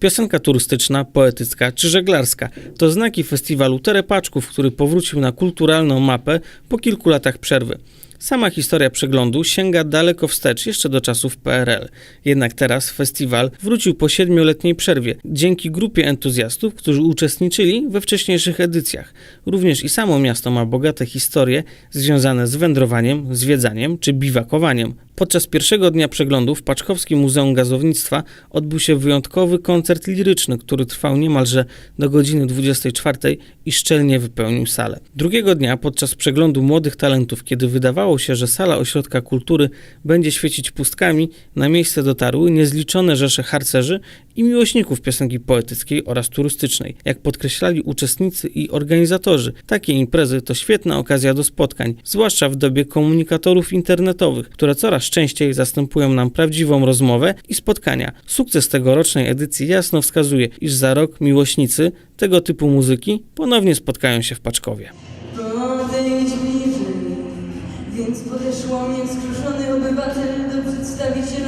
Piosenka turystyczna, poetycka czy żeglarska to znaki festiwalu Terepaczków, który powrócił na kulturalną mapę po kilku latach przerwy. Sama historia przeglądu sięga daleko wstecz, jeszcze do czasów PRL. Jednak teraz festiwal wrócił po siedmioletniej przerwie, dzięki grupie entuzjastów, którzy uczestniczyli we wcześniejszych edycjach. Również i samo miasto ma bogate historie związane z wędrowaniem, zwiedzaniem czy biwakowaniem. Podczas pierwszego dnia przeglądu w Paczkowskim Muzeum Gazownictwa odbył się wyjątkowy koncert liryczny, który trwał niemalże do godziny 24 i szczelnie wypełnił salę. Drugiego dnia podczas przeglądu młodych talentów, kiedy wydawało się, że sala ośrodka kultury będzie świecić pustkami, na miejsce dotarły niezliczone rzesze harcerzy i miłośników piosenki poetyckiej oraz turystycznej. Jak podkreślali uczestnicy i organizatorzy, takie imprezy to świetna okazja do spotkań, zwłaszcza w dobie komunikatorów internetowych, które coraz częściej zastępują nam prawdziwą rozmowę i spotkania. Sukces tegorocznej edycji jasno wskazuje, iż za rok miłośnicy tego typu muzyki ponownie spotkają się w Paczkowie. Podejdź bliżej, więc podeszło mnie obywatel do przedstawiciela.